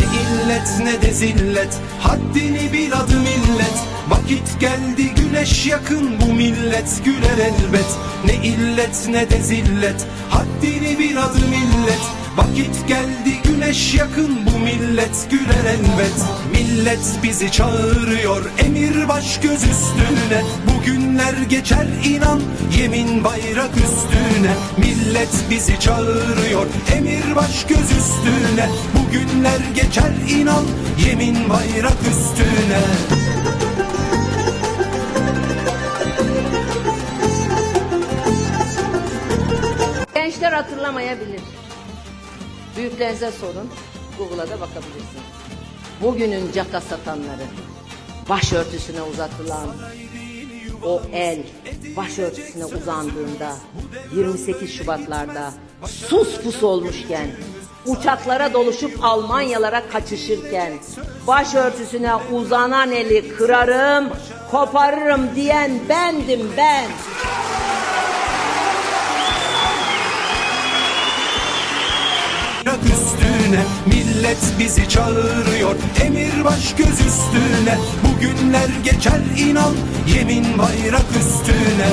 illet ne de zillet Haddini bil adı millet. Vakit geldi güneş yakın bu millet güler elbet. Ne illet ne de zillet Haddini bil adı millet. Vakit geldi güneş yakın bu millet güler elbet. Millet bizi çağırıyor emir baş göz üstüne. Bugünler geçer inan yemin bayrak üstüne. Millet bizi çağırıyor emir baş göz üstüne Bugünler geçer inan yemin bayrak üstüne Gençler hatırlamayabilir. Büyüklerinize sorun. Google'a da bakabilirsiniz. Bugünün caka satanları, başörtüsüne uzatılan o el başörtüsüne uzandığında 28 Şubatlarda sus pus olmuşken uçaklara doluşup Almanyalara kaçışırken başörtüsüne uzanan eli kırarım, koparırım diyen bendim ben. üstüne Millet bizi çağırıyor Emir baş göz üstüne Bugünler geçer inan Yemin bayrak üstüne